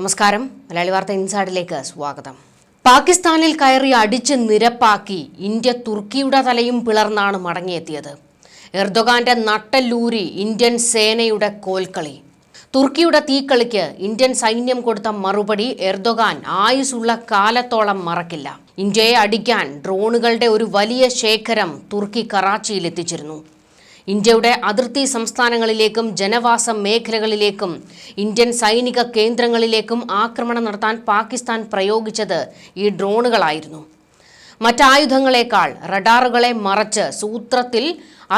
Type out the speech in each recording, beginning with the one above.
നമസ്കാരം. മലയാളി വാർത്ത ഇൻസൈഡിലേക്ക് സ്വാഗതം. പാകിസ്ഥാനിൽ കയറി അടിച്ച് നിരപ്പാക്കി ഇന്ത്യ തുർക്കിയുടെ തലയും പിളർന്നാണ് മടങ്ങിയെത്തിയത്. എർദോഗാന്റെ നട്ടല്ലൂരി ഇന്ത്യൻ സേനയുടെ കോൽക്കളി. തുർക്കിയുടെ തീക്കളിക്ക് ഇന്ത്യൻ സൈന്യം കൊടുത്ത മറുപടി എർദോഗാൻ ആയുസുള്ള കാലത്തോളം മറക്കില്ല. ഇന്ത്യയെ അടിക്കാൻ ഡ്രോണുകളുടെ ഒരു വലിയ ശേഖരം തുർക്കി കറാച്ചിയിൽ എത്തിച്ചിരുന്നു ഇന്ത്യയുടെ അതിർത്തി സംസ്ഥാനങ്ങളിലേക്കും ജനവാസ മേഖലകളിലേക്കും ഇന്ത്യൻ സൈനിക കേന്ദ്രങ്ങളിലേക്കും ആക്രമണം നടത്താൻ പാകിസ്ഥാൻ പ്രയോഗിച്ചത് ഈ ഡ്രോണുകളായിരുന്നു. മറ്റായുധങ്ങളെക്കാൾ റഡാറുകളെ മറച്ച് സൂത്രത്തിൽ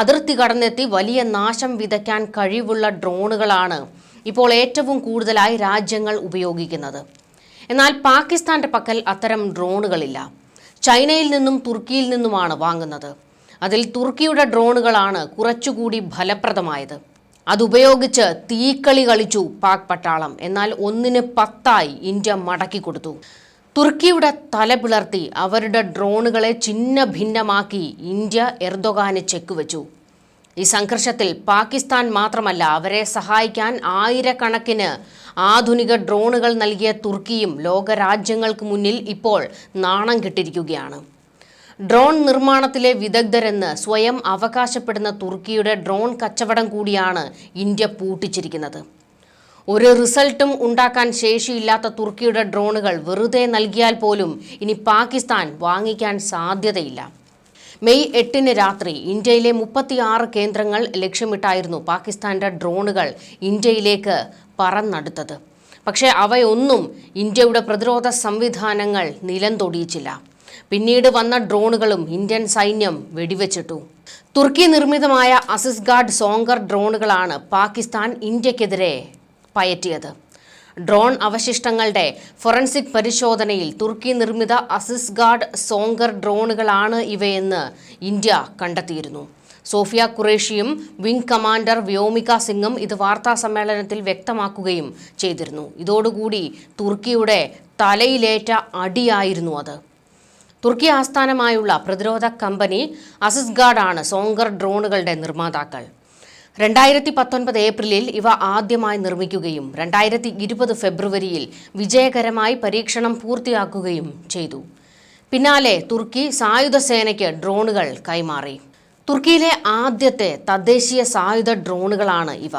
അതിർത്തി കടന്നെത്തി വലിയ നാശം വിതയ്ക്കാൻ കഴിവുള്ള ഡ്രോണുകളാണ് ഇപ്പോൾ ഏറ്റവും കൂടുതലായി രാജ്യങ്ങൾ ഉപയോഗിക്കുന്നത്. എന്നാൽ പാകിസ്ഥാന്റെ പക്കൽ അത്തരം ഡ്രോണുകളില്ല. ചൈനയിൽ നിന്നും തുർക്കിയിൽ നിന്നുമാണ് വാങ്ങുന്നത്. അതിൽ തുർക്കിയുടെ ഡ്രോണുകളാണ് കുറച്ചുകൂടി ഫലപ്രദമായത്. അതുപയോഗിച്ച് തീക്കളി കളിച്ചു പാക് പട്ടാളം. എന്നാൽ ഒന്നിന് പത്തായി ഇന്ത്യ മടക്കി കൊടുത്തു. തുർക്കിയുടെ തല പിളർത്തി അവരുടെ ഡ്രോണുകളെ ചിന്ന ഭിന്നമാക്കി ഇന്ത്യ എർദോഗാനെ ചെക്ക് വെച്ചു. ഈ സംഘർഷത്തിൽ പാകിസ്ഥാൻ മാത്രമല്ല അവരെ സഹായിക്കാൻ ആയിരക്കണക്കിന് ആധുനിക ഡ്രോണുകൾ നൽകിയ തുർക്കിയും ലോകരാജ്യങ്ങൾക്ക് മുന്നിൽ ഇപ്പോൾ നാണം കെട്ടിരിക്കുകയാണ്. ഡ്രോൺ നിർമ്മാണത്തിലെ വിദഗ്ധരെന്ന് സ്വയം അവകാശപ്പെടുന്ന തുർക്കിയുടെ ഡ്രോൺ കച്ചവടം കൂടിയാണ് ഇന്ത്യ പൂട്ടിച്ചിരിക്കുന്നത്. ഒരു റിസൾട്ടും ഉണ്ടാക്കാൻ ശേഷിയില്ലാത്ത തുർക്കിയുടെ ഡ്രോണുകൾ വെറുതെ നൽകിയാൽ പോലും ഇനി പാകിസ്ഥാൻ വാങ്ങിക്കാൻ സാധ്യതയില്ല. മെയ് എട്ടിന് രാത്രി ഇന്ത്യയിലെ മുപ്പത്തിയാറ് കേന്ദ്രങ്ങൾ ലക്ഷ്യമിട്ടായിരുന്നു പാകിസ്ഥാന്റെ ഡ്രോണുകൾ ഇന്ത്യയിലേക്ക് പറന്നടുത്തത്. പക്ഷേ അവയൊന്നും ഇന്ത്യയുടെ പ്രതിരോധ സംവിധാനങ്ങൾ നിലം തൊടിയിച്ചില്ല പിന്നീട് വന്ന ഡ്രോണുകളും ഇന്ത്യൻ സൈന്യം വെടിവെച്ചിട്ടു. തുർക്കി നിർമ്മിതമായ അസിസ്ഗാർഡ് സോങ്കർ ഡ്രോണുകളാണ് പാകിസ്ഥാൻ ഇന്ത്യക്കെതിരെ പയറ്റിയത്. ഡ്രോൺ അവശിഷ്ടങ്ങളുടെ ഫൊറൻസിക് പരിശോധനയിൽ തുർക്കി നിർമ്മിത അസിസ്ഗാർഡ് സോങ്കർ ഡ്രോണുകളാണ് ഇവയെന്ന് ഇന്ത്യ കണ്ടെത്തിയിരുന്നു. സോഫിയ ഖുറേഷിയും വിംഗ് കമാൻഡർ വ്യോമിക സിംഗും ഇത് വാർത്താ സമ്മേളനത്തിൽ വ്യക്തമാക്കുകയും ചെയ്തിരുന്നു. ഇതോടുകൂടി തുർക്കിയുടെ തലയിലേറ്റ അടിയായിരുന്നു അത്. തുർക്കി ആസ്ഥാനമായുള്ള പ്രതിരോധ കമ്പനി അസിസ്ഗാർഡാണ് സോങ്കർ ഡ്രോണുകളുടെ നിർമ്മാതാക്കൾ. രണ്ടായിരത്തി പത്തൊൻപത് ഏപ്രിലിൽ ഇവ ആദ്യമായി നിർമ്മിക്കുകയും രണ്ടായിരത്തി ഇരുപത് ഫെബ്രുവരിയിൽ വിജയകരമായി പരീക്ഷണം പൂർത്തിയാക്കുകയും ചെയ്തു. പിന്നാലെ തുർക്കി സായുധ സേനയ്ക്ക് ഡ്രോണുകൾ കൈമാറി. തുർക്കിയിലെ ആദ്യത്തെ തദ്ദേശീയ സായുധ ഡ്രോണുകളാണ് ഇവ.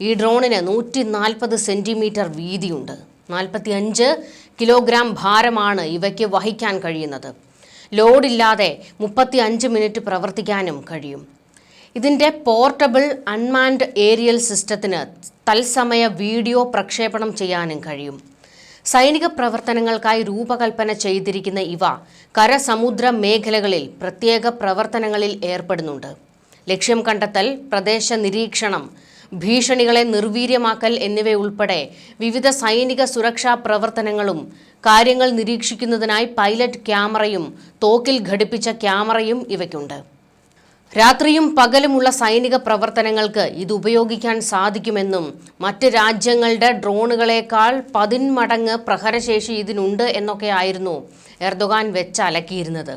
ഈ ഡ്രോണിന് നൂറ്റി നാൽപ്പത് സെന്റിമീറ്റർ വീതിയുണ്ട്. നാൽപ്പത്തി അഞ്ച് കിലോഗ്രാം ഭാരമാണ് ഇവയ്ക്ക് വഹിക്കാൻ കഴിയുന്നത്. ലോഡില്ലാതെ മുപ്പത്തി അഞ്ച് മിനിറ്റ് പ്രവർത്തിക്കാനും കഴിയും. ഇതിന്റെ പോർട്ടബിൾ അൺമാൻഡ് ഏരിയൽ സിസ്റ്റത്തിന് തത്സമയ വീഡിയോ പ്രക്ഷേപണം ചെയ്യാനും കഴിയും. സൈനിക പ്രവർത്തനങ്ങൾക്കായി രൂപകൽപ്പന ചെയ്തിരിക്കുന്ന ഇവ കരസമുദ്ര മേഖലകളിൽ പ്രത്യേക പ്രവർത്തനങ്ങളിൽ ഏർപ്പെടുന്നുണ്ട്. ലക്ഷ്യം കണ്ടെത്തൽ പ്രദേശ നിരീക്ഷണം ഭീഷണികളെ നിർവീര്യമാക്കൽ എന്നിവയുൾപ്പെടെ വിവിധ സൈനിക സുരക്ഷാ പ്രവർത്തനങ്ങളും കാര്യങ്ങൾ നിരീക്ഷിക്കുന്നതിനായി പൈലറ്റ് ക്യാമറയും തോക്കിൽ ഘടിപ്പിച്ച ക്യാമറയും ഇവയ്ക്കുണ്ട്. രാത്രിയും പകലുമുള്ള സൈനിക പ്രവർത്തനങ്ങൾക്ക് ഇത് ഉപയോഗിക്കാൻ സാധിക്കുമെന്നും മറ്റ് രാജ്യങ്ങളുടെ ഡ്രോണുകളേക്കാൾ പതിന്മടങ്ങ് പ്രഹരശേഷി ഇതിനുണ്ട് എന്നൊക്കെയായിരുന്നു എർദോഗാൻ വെച്ച് അലക്കിയിരുന്നത്.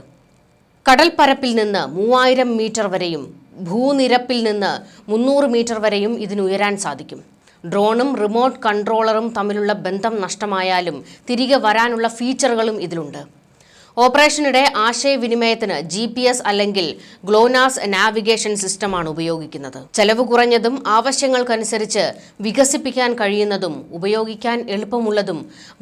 കടൽപ്പരപ്പിൽ നിന്ന് മൂവായിരം മീറ്റർ വരെയും ഭൂനിരപ്പിൽ നിന്ന് മുന്നൂറ് മീറ്റർ വരെയും ഇതിനുയരാൻ സാധിക്കും. ഡ്രോണും റിമോട്ട് കൺട്രോളറും തമ്മിലുള്ള ബന്ധം നഷ്ടമായാലും തിരികെ വരാനുള്ള ഫീച്ചറുകളും ഇതിലുണ്ട്. ഓപ്പറേഷനിടെ ആശയവിനിമയത്തിന് ജി പി എസ് അല്ലെങ്കിൽ ഗ്ലോനാസ് നാവിഗേഷൻ സിസ്റ്റമാണ് ഉപയോഗിക്കുന്നത്. ചെലവ് കുറഞ്ഞതും ആവശ്യങ്ങൾക്കനുസരിച്ച് വികസിപ്പിക്കാൻ കഴിയുന്നതും ഉപയോഗിക്കാൻ എളുപ്പമുള്ളതും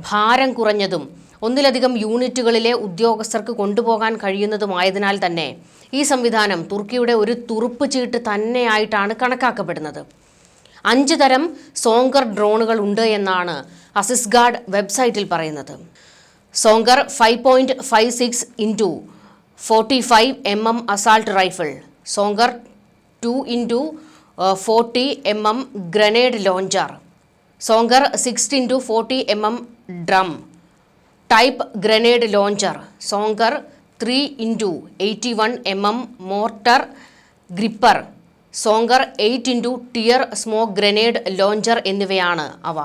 ഭാരം കുറഞ്ഞതും ഒന്നിലധികം യൂണിറ്റുകളിലെ ഉദ്യോഗസ്ഥർക്ക് കൊണ്ടുപോകാൻ കഴിയുന്നതുമായതിനാൽ തന്നെ ഈ സംവിധാനം തുർക്കിയുടെ ഒരു തുറുപ്പ് ചീട്ട് തന്നെയായിട്ടാണ് കണക്കാക്കപ്പെടുന്നത്. അഞ്ച് തരം സോങ്കർ ഡ്രോണുകൾ ഉണ്ട് എന്നാണ് അസിസ്ഗാർഡ് വെബ്സൈറ്റിൽ പറയുന്നത്. Songar five point five six into forty five M M assault rifle Songar two into forty M M grenade launcher Songar six into forty M M drum type grenade launcher Songar three into eighty one M M mortar gripper Songar eight into tear smoke grenade launcher എന്നിവയാണ് അവ.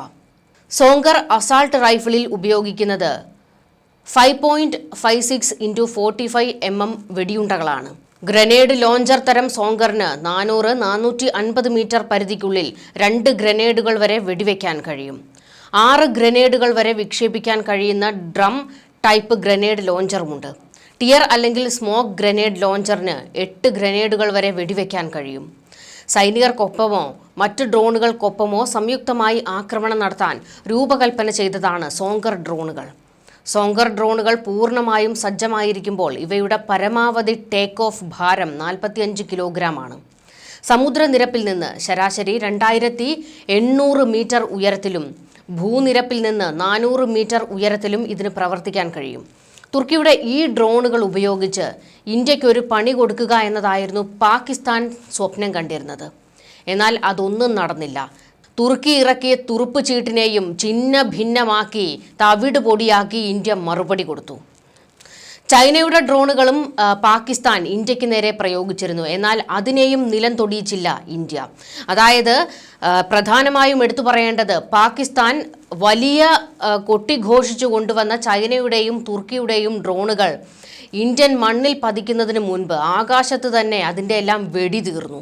Songar assault റൈഫിളിൽ ഉപയോഗിക്കുന്നത് five point five six into forty five M M വെടിയുണ്ടകളാണ്. Grenade launcher തരം സോങ്കറിന് നാനൂറ് നാനൂറ്റി അൻപത് metre പരിധിക്കുള്ളിൽ രണ്ട് ഗ്രനേഡുകൾ വരെ വെടിവെക്കാൻ കഴിയും. ആറ് ഗ്രനേഡുകൾ വരെ വിക്ഷേപിക്കാൻ കഴിയുന്ന ഡ്രം ടൈപ്പ് ഗ്രനേഡ് ലോഞ്ചറുമുണ്ട്. ടിയർ അല്ലെങ്കിൽ സ്മോക്ക് ഗ്രനേഡ് ലോഞ്ചറിന് എട്ട് ഗ്രനേഡുകൾ വരെ വെടിവെക്കാൻ കഴിയും. സൈനികർക്കൊപ്പമോ മറ്റ് ഡ്രോണുകൾക്കൊപ്പമോ സംയുക്തമായി ആക്രമണം നടത്താൻ രൂപകൽപ്പന ചെയ്തതാണ് സോങ്കർ ഡ്രോണുകൾ. സോങ്കർ ഡ്രോണുകൾ പൂർണമായും സജ്ജമായിരിക്കുമ്പോൾ ഇവയുടെ പരമാവധി ടേക്ക് ഓഫ് ഭാരം നാൽപ്പത്തിയഞ്ച് കിലോഗ്രാമാണ്. സമുദ്രനിരപ്പിൽ നിന്ന് ശരാശരി രണ്ടായിരത്തി എണ്ണൂറ് മീറ്റർ ഉയരത്തിലും ഭൂനിരപ്പിൽ നിന്ന് നാനൂറ് മീറ്റർ ഉയരത്തിലും ഇതിന് പ്രവർത്തിക്കാൻ കഴിയും. തുർക്കിയുടെ ഈ ഡ്രോണുകൾ ഉപയോഗിച്ച് ഇന്ത്യയ്ക്ക് ഒരു പണി കൊടുക്കുക എന്നതായിരുന്നു പാകിസ്ഥാൻ സ്വപ്നം കണ്ടിരുന്നത്. എന്നാൽ അതൊന്നും നടന്നില്ല. തുർക്കി ഇറക്കിയ തുറുപ്പ് ചീട്ടിനെയും ചിന്ന ഭിന്നമാക്കി തവിട് പൊടിയാക്കി ഇന്ത്യ മറുപടി കൊടുത്തു. ചൈനയുടെ ഡ്രോണുകളും പാകിസ്ഥാൻ ഇന്ത്യയ്ക്ക് നേരെ പ്രയോഗിച്ചിരുന്നു. എന്നാൽ അതിനെയും നിലം തൊടിയിച്ചില്ല ഇന്ത്യ. അതായത് പ്രധാനമായും എടുത്തു പറയേണ്ടത് പാകിസ്ഥാൻ വലിയ കൊട്ടിഘോഷിച്ചു കൊണ്ടുവന്ന ചൈനയുടെയും തുർക്കിയുടെയും ഡ്രോണുകൾ ഇന്ത്യൻ മണ്ണിൽ പതിക്കുന്നതിന് മുൻപ് ആകാശത്ത് തന്നെ അതിന്റെ എല്ലാം വെടി തീർന്നു.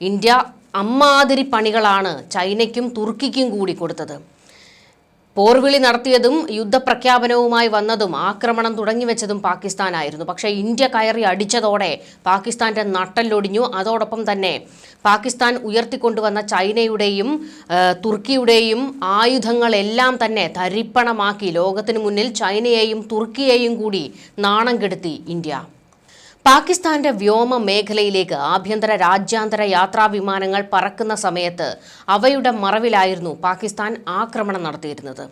ഇന്ത്യ അമ്മാതിരി പണികളാണ് ചൈനയ്ക്കും തുർക്കിക്കും കൂടി കൊടുത്തത്. പോർവിളി നടത്തിയതും യുദ്ധപ്രഖ്യാപനവുമായി വന്നതും ആക്രമണം തുടങ്ങി വെച്ചതും പാകിസ്ഥാനായിരുന്നു. പക്ഷേ ഇന്ത്യ കയറി അടിച്ചതോടെ പാകിസ്ഥാന്റെ നട്ടല്ലൊടിഞ്ഞു. അതോടൊപ്പം തന്നെ പാകിസ്ഥാൻ ഉയർത്തിക്കൊണ്ടുവന്ന ചൈനയുടെയും തുർക്കിയുടെയും ആയുധങ്ങളെല്ലാം തന്നെ തരിപ്പണമാക്കി ലോകത്തിനു മുന്നിൽ ചൈനയെയും തുർക്കിയെയും കൂടി നാണം കെടുത്തി ഇന്ത്യ. പാകിസ്ഥാന്റെ വ്യോമ മേഖലയിലേക്ക് ആഭ്യന്തര രാജ്യാന്തര യാത്രാ വിമാനങ്ങൾ പറക്കുന്ന സമയത്ത് അവയുടെ മറവിലായിരുന്നു പാകിസ്ഥാൻ ആക്രമണം നടത്തിയിരുന്നത്.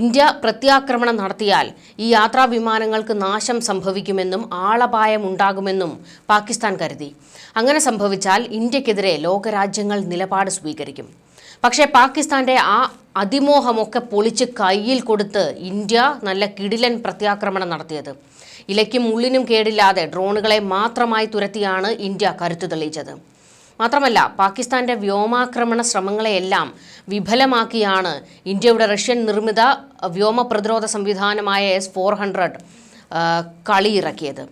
ഇന്ത്യ പ്രത്യാക്രമണം നടത്തിയാൽ ഈ യാത്രാ വിമാനങ്ങൾക്ക് നാശം സംഭവിക്കുമെന്നും ആളപായം ഉണ്ടാകുമെന്നും പാകിസ്ഥാൻ കരുതി. അങ്ങനെ സംഭവിച്ചാൽ ഇന്ത്യക്കെതിരെ ലോകരാജ്യങ്ങൾ നിലപാട് സ്വീകരിക്കും. പക്ഷേ പാകിസ്ഥാന്റെ ആ അതിമോഹമൊക്കെ പൊളിച്ച് കയ്യിൽ കൊടുത്ത് ഇന്ത്യ നല്ല കിടിലൻ പ്രത്യാക്രമണം നടത്തിയത്. ഇലയ്ക്കും ഉള്ളിനും കേടില്ലാതെ ഡ്രോണുകളെ മാത്രമായി തുരത്തിയാണ് ഇന്ത്യ കരുത്തു തെളിയിച്ചത്. മാത്രമല്ല പാകിസ്ഥാന്റെ വ്യോമാക്രമണ ശ്രമങ്ങളെയെല്ലാം വിഫലമാക്കിയാണ് ഇന്ത്യയുടെ റഷ്യൻ നിർമ്മിത വ്യോമ പ്രതിരോധ സംവിധാനമായ എസ് ഫോർ ഹൺഡ്രഡ് കളിയിറക്കിയത്.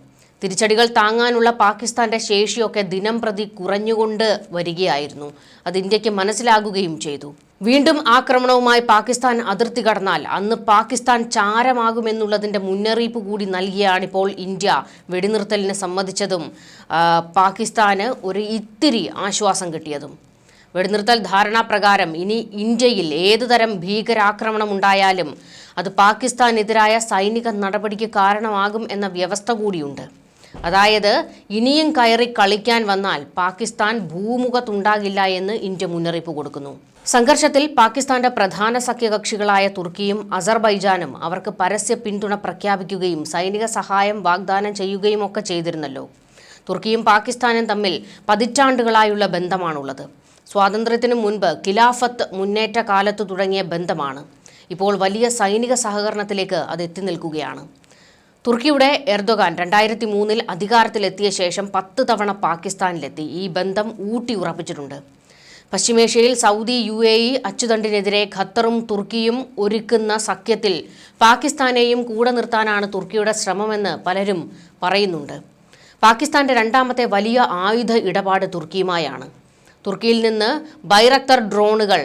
തിരിച്ചടികൾ താങ്ങാനുള്ള പാകിസ്ഥാന്റെ ശേഷിയൊക്കെ ദിനം പ്രതി കുറഞ്ഞുകൊണ്ട് വരികയായിരുന്നു. അത് ഇന്ത്യയ്ക്ക് മനസ്സിലാകുകയും ചെയ്തു. വീണ്ടും ആക്രമണവുമായി പാകിസ്ഥാൻ അതിർത്തി കടന്നാൽ അന്ന് പാകിസ്ഥാൻ ചാരമാകുമെന്നുള്ളതിന്റെ മുന്നറിയിപ്പ് കൂടി നൽകിയാണിപ്പോൾ ഇന്ത്യ വെടിനിർത്തലിന് സമ്മതിച്ചതും. പാകിസ്ഥാന് ഒരു ഇത്തിരി ആശ്വാസം കിട്ടിയതും. വെടിനിർത്തൽ ധാരണാപ്രകാരം ഇനി ഇന്ത്യയിൽ ഏതുതരം ഭീകരാക്രമണം ഉണ്ടായാലും അത് പാകിസ്ഥാനെതിരായ സൈനിക നടപടിക്ക് കാരണമാകും എന്ന വ്യവസ്ഥ കൂടിയുണ്ട്. അതായത് ഇനിയും കയറി കളിക്കാൻ വന്നാൽ പാകിസ്ഥാൻ ഭൂമുഖത്തുണ്ടാകില്ല എന്ന് ഇന്ത്യ മുന്നറിയിപ്പ് കൊടുക്കുന്നു. സംഘർഷത്തിൽ പാകിസ്ഥാന്റെ പ്രധാന സഖ്യകക്ഷികളായ തുർക്കിയും അസർബൈജാനും അവർക്ക് പരസ്യ പിന്തുണ പ്രഖ്യാപിക്കുകയും സൈനിക സഹായം വാഗ്ദാനം ചെയ്യുകയും ഒക്കെ ചെയ്തിരുന്നല്ലോ. തുർക്കിയും പാകിസ്ഥാനും തമ്മിൽ പതിറ്റാണ്ടുകളായുള്ള ബന്ധമാണുള്ളത്. സ്വാതന്ത്ര്യത്തിനു മുൻപ് ഖിലാഫത്ത് മുന്നേറ്റ കാലത്ത് തുടങ്ങിയ ബന്ധമാണ്. ഇപ്പോൾ വലിയ സൈനിക സഹകരണത്തിലേക്ക് അത് എത്തി നിൽക്കുകയാണ്. തുർക്കിയുടെ എർദോഗാൻ രണ്ടായിരത്തി മൂന്നിൽ അധികാരത്തിലെത്തിയ ശേഷം പത്ത് തവണ പാകിസ്ഥാനിലെത്തി. ഈ ബന്ധം ഊട്ടി ഉറപ്പിച്ചിട്ടുണ്ട് പശ്ചിമേഷ്യയിൽ സൗദി യു എ ഇ അച്ചുതണ്ടിനെതിരെ ഖത്തറും തുർക്കിയും ഒരുക്കുന്ന സഖ്യത്തിൽ പാകിസ്ഥാനെയും കൂടെ നിർത്താനാണ് തുർക്കിയുടെ ശ്രമമെന്ന് പലരും പറയുന്നുണ്ട്. പാകിസ്ഥാന്റെ രണ്ടാമത്തെ വലിയ ആയുധ ഇടപാട് തുർക്കിയുമായാണ്. തുർക്കിയിൽ നിന്ന് ബൈറക്തർ ഡ്രോണുകൾ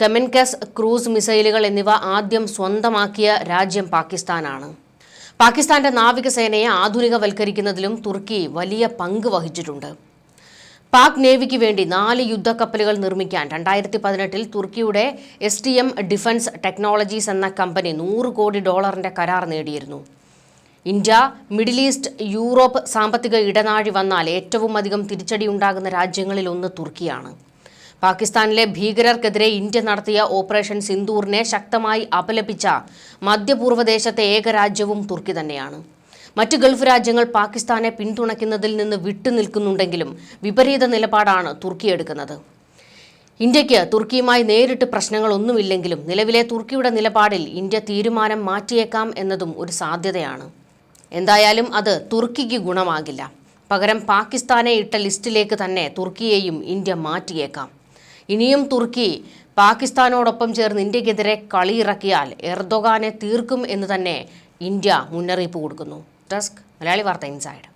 കെമൻകസ് ക്രൂസ് മിസൈലുകൾ എന്നിവ ആദ്യം സ്വന്തമാക്കിയ രാജ്യം പാകിസ്ഥാനാണ്. പാകിസ്ഥാന്റെ നാവികസേനയെ ആധുനികവൽക്കരിക്കുന്നതിലും തുർക്കി വലിയ പങ്ക് വഹിച്ചിട്ടുണ്ട്. പാക് നേവിക്ക് വേണ്ടി നാല് യുദ്ധക്കപ്പലുകൾ നിർമ്മിക്കാൻ രണ്ടായിരത്തി പതിനെട്ടിൽ തുർക്കിയുടെ S T M defence technologies എന്ന കമ്പനി നൂറ് കോടി ഡോളറിന്റെ കരാർ നേടിയിരുന്നു. ഇന്ത്യ മിഡിൽ ഈസ്റ്റ് യൂറോപ്പ് സാമ്പത്തിക ഇടനാഴി വന്നാൽ ഏറ്റവും അധികം തിരിച്ചടി ഉണ്ടാകുന്ന രാജ്യങ്ങളിൽ ഒന്ന് തുർക്കിയാണ്. പാകിസ്ഥാനിലെ ഭീകരർക്കെതിരെ ഇന്ത്യ നടത്തിയ ഓപ്പറേഷൻ സിന്ദൂറിനെ ശക്തമായി അപലപിച്ച മധ്യപൂർവദേശത്തെ ഏക രാജ്യവും തുർക്കി തന്നെയാണ്. മറ്റ് ഗൾഫ് രാജ്യങ്ങൾ പാകിസ്ഥാനെ പിന്തുണയ്ക്കുന്നതിൽ നിന്ന് വിട്ടുനിൽക്കുന്നുണ്ടെങ്കിലും വിപരീത നിലപാടാണ് തുർക്കി എടുക്കുന്നത്. ഇന്ത്യയ്ക്ക് തുർക്കിയുമായി നേരിട്ട് പ്രശ്നങ്ങളൊന്നുമില്ലെങ്കിലും നിലവിലെ തുർക്കിയുടെ നിലപാടിൽ ഇന്ത്യ തീരുമാനം മാറ്റിയേക്കാം എന്നതും ഒരു സാധ്യതയാണ്. എന്തായാലും അത് തുർക്കിക്ക് ഗുണമാകില്ല. പകരം പാകിസ്ഥാനെ ഇട്ട ലിസ്റ്റിലേക്ക് തന്നെ തുർക്കിയെയും ഇന്ത്യ മാറ്റിയേക്കാം. ഇനിയും തുർക്കി പാകിസ്ഥാനോടൊപ്പം ചേർന്ന് ഇന്ത്യക്കെതിരെ കളിയിറക്കിയാൽ എർദോഗാനെ തീർക്കും എന്ന് തന്നെ ഇന്ത്യ മുന്നറിയിപ്പ് കൊടുക്കുന്നു. ഡെസ്ക് മലയാളി വാർത്ത ഇൻസൈഡ്